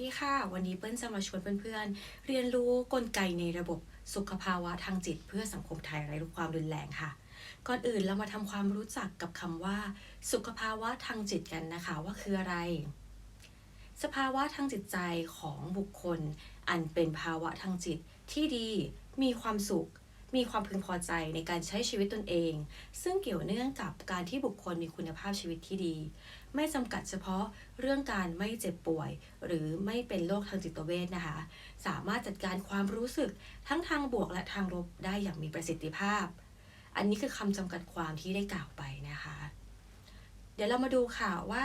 ดีค่ะ วันนี้เปิ้ลจะมาชวนเพื่อนๆ เรียนรู้กลไกในระบบสุขภาวะทางจิต เพื่อสังคมไทยไร้ความรุนแรงค่ะ ก่อนอื่นเรามาทำความรู้จักกับคำว่า สุขภาวะทางจิตกันนะคะว่าคืออะไร สภาวะทางจิตใจของบุคคล อันเป็นภาวะทางจิตที่ดีมีความสุขมีความพึงพอใจในการใช้ชีวิตตนเอง ซึ่งเกี่ยวเนื่องกับการที่บุคคลมีคุณภาพชีวิตที่ดี ไม่จำกัดเฉพาะเรื่องการไม่เจ็บป่วย หรือไม่เป็นโรคทางจิตเวชนะคะ สามารถจัดการความรู้สึกทั้งทางบวกและทางลบได้อย่างมีประสิทธิภาพ อันนี้คือคำจำกัดความที่ได้กล่าวไปนะคะ เดี๋ยวเรามาดูค่ะว่า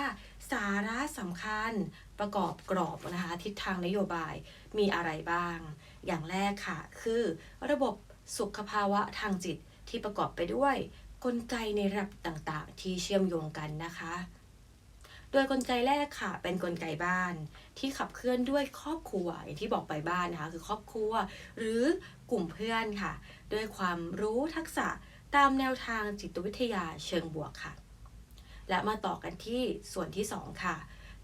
สาระสำคัญประกอบกรอบนะคะ ทิศทางนโยบายมีอะไรบ้าง อย่างแรกค่ะ คือระบบสุขภาวะทางจิตที่ประกอบไปด้วยกลไกในระดับต่างๆ ที่เชื่อมโยงกันนะคะ ดยกลไกแรกค่ะ เป็นกลไกบ้านที่ขับเคลื่อนด้วยครอบครัวอย่างที่บอกไปบ้านนะคะคือครอบครัว หรือกลุ่มเพื่อนค่ะ ด้วยความรู้ทักษะตามแนวทางจิตวิทยาเชิงบวกค่ะ และมาต่อกันที่ส่วนที่ 2 ค่ะ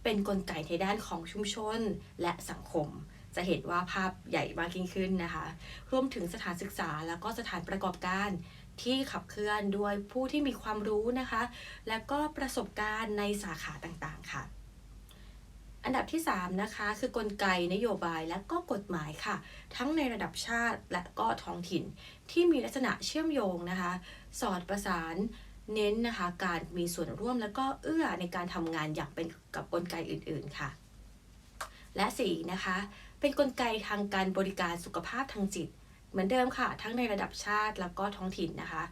เป็นนกลไกในด้านของชุมชนและสังคม จะเห็นว่าภาพใหญ่มากยิ่งขึ้นนะคะ รวมถึงสถานศึกษาแล้วก็สถานประกอบการ ที่ขับเคลื่อนด้วยผู้ที่มีความรู้นะคะ และก็ประสบการณ์ในสาขาต่างๆค่ะ อันดับที่ 3 นะคะ คือกลไกนโยบายและก็กฎหมายค่ะ ทั้งในระดับชาติและก็ท้องถิ่น ที่มีลักษณะเชื่อมโยงนะคะ สอดประสานเน้นนะคะการมีส่วนร่วมแล้วก็เอื้อในการทำงานอย่างเป็นกับกลไกอื่นๆค่ะ และ4นะคะเป็นนกลไกทางการบริการสุขภาพทางจิต เหมือนเดิมค่ะ ทั้งในระดับชาติแล้วก็ท้องถิ่นนะคะ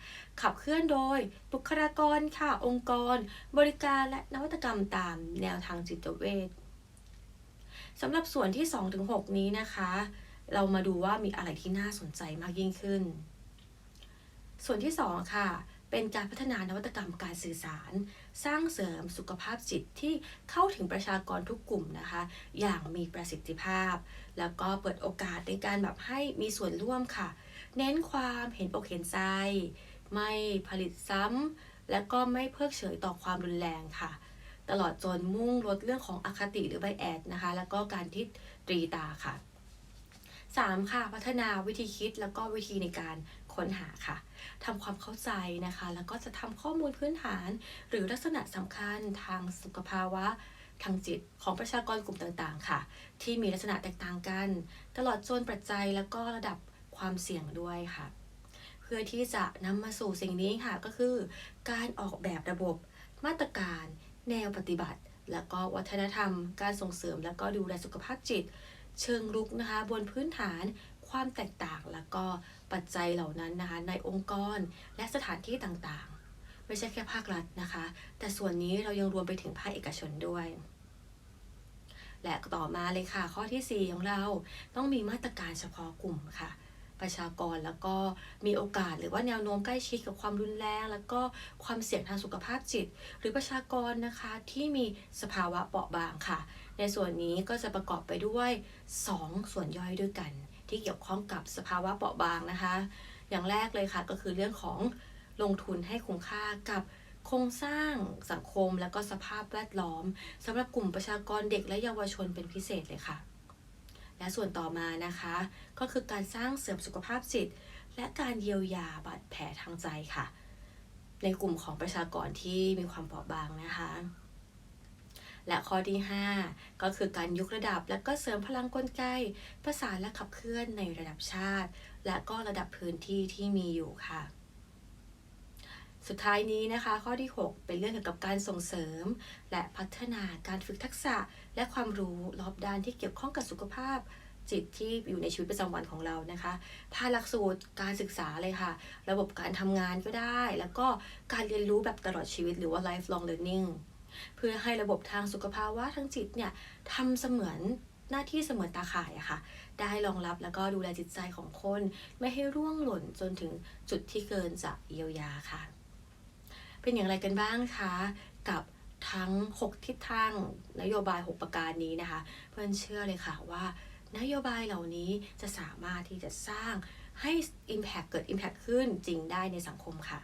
ขับเคลื่อนโดยบุคลากรค่ะ องค์กร บริการและนวัตกรรมตามแนวทางจิตเวชสำหรับส่วนที่ 2-6 นี้นะคะ เรามาดูว่ามีอะไรที่น่าสนใจมากยิ่งขึ้น ส่วนที่ 2 ค่ะ เป็นการพัฒนานวัตกรรมการสื่อสาร สร้างเสริมสุขภาพจิตที่เข้าถึงประชากรทุกกลุ่มนะคะ อย่างมีประสิทธิภาพ แล้วก็เปิดโอกาสในการแบบให้มีส่วนร่วมค่ะ เน้นความเห็นอกเห็นใจ ไม่ผลิตซ้ำ และก็ไม่เพิกเฉยต่อความรุนแรงค่ะ ตลอดจนมุ่งลดเรื่องของอคติหรือไบแอดนะคะ แล้วก็การที่ตรีตาค่ะ 3. ค่ะ พัฒนาวิธีคิดแล้วก็วิธีในการค้นหาค่ะ ทำความเข้าใจนะคะ แล้วก็จะทำข้อมูลพื้นฐาน หรือลักษณะสำคัญทางสุขภาวะทางจิตของประชากรกลุ่มต่างๆ ค่ะ ที่มีลักษณะแตกต่างกัน ตลอดจนปัจจัยแล้วก็ระดับความเสี่ยงด้วยค่ะ เพื่อที่จะนำมาสู่สิ่งนี้ค่ะก็คือ การออกแบบระบบ มาตรการ แนวปฏิบัติ แล้วก็วัฒนธรรม การส่งเสริม แล้วก็ดูแลสุขภาพจิต เชิงรุกนะคะ บนพื้นฐาน ความแตกต่าง แล้วก็ปัจจัยเหล่านั้นนะคะในองค์กรและสถานที่ต่างๆ ไม่ใช่แค่ภาครัฐนะคะ แต่ส่วนนี้เรายังรวมไปถึงภาคเอกชนด้วย และต่อมาเลยค่ะ ข้อที่ 4 ของเราต้องมีมาตรการเฉพาะกลุ่มค่ะประชากรแล้วก็มีโอกาสหรือว่าแนวโน้มใกล้ชิดกับความรุนแรง แล้วก็ความเสี่ยงทางสุขภาพจิต หรือประชากรนะคะที่มีสภาวะเปราะบางค่ะ ในส่วนนี้ก็จะประกอบไปด้วย 2 ส่วนย่อยด้วยกัน ที่เกี่ยวข้องกับสภาวะเปราะบางนะคะ อย่างแรกเลยค่ะก็คือเรื่องของลงทุนให้คุ้มค่ากับโครงสร้างสังคมและก็สภาพแวดล้อมสำหรับกลุ่มประชากรเด็กและเยาวชนเป็นพิเศษเลยค่ะ และส่วนต่อมานะคะ ก็คือการสร้างเสริมสุขภาพจิต และการเยียวยาบาดแผลทางใจค่ะ ในกลุ่มของประชากรที่มีความเปราะบางนะคะ และข้อที่ 5 ก็คือการยกระดับและก็เสริมพลังกลไก ประสานและขับเคลื่อนในระดับชาติ และก็ระดับพื้นที่ที่มีอยู่ค่ะสุดท้ายนี้นะคะ ข้อที่ 6 เป็นเรื่องเกี่ยวกับการส่งเสริม และพัฒนาการฝึกทักษะ และความรู้รอบด้านที่เกี่ยวข้องกับสุขภาพ จิตที่อยู่ในชีวิตประจำวันของเรานะคะผ่านหลักสูตรการศึกษาเลยค่ะ ระบบการทำงานก็ได้ แล้วก็การเรียนรู้แบบตลอดชีวิตหรือว่า lifelong learning เพื่อให้ระบบทางสุขภาวะทางจิตเนี่ยทำเสมือนหน้าที่เสมือนตาข่ายอะค่ะ ได้รองรับแล้วก็ดูแลจิตใจของคน ไม่ให้ร่วงหล่นจนถึงจุดที่เกินจะเยียวยาค่ะ เป็นอย่างไรกันบ้างคะกับทั้ง 6 ทิศทางนโยบาย 6 ประการนี้นะคะ เพื่อนเชื่อเลยค่ะว่านโยบายเหล่านี้จะสามารถที่จะสร้างให้ Impact เกิด Impact ขึ้นจริงได้ในสังคมค่ะ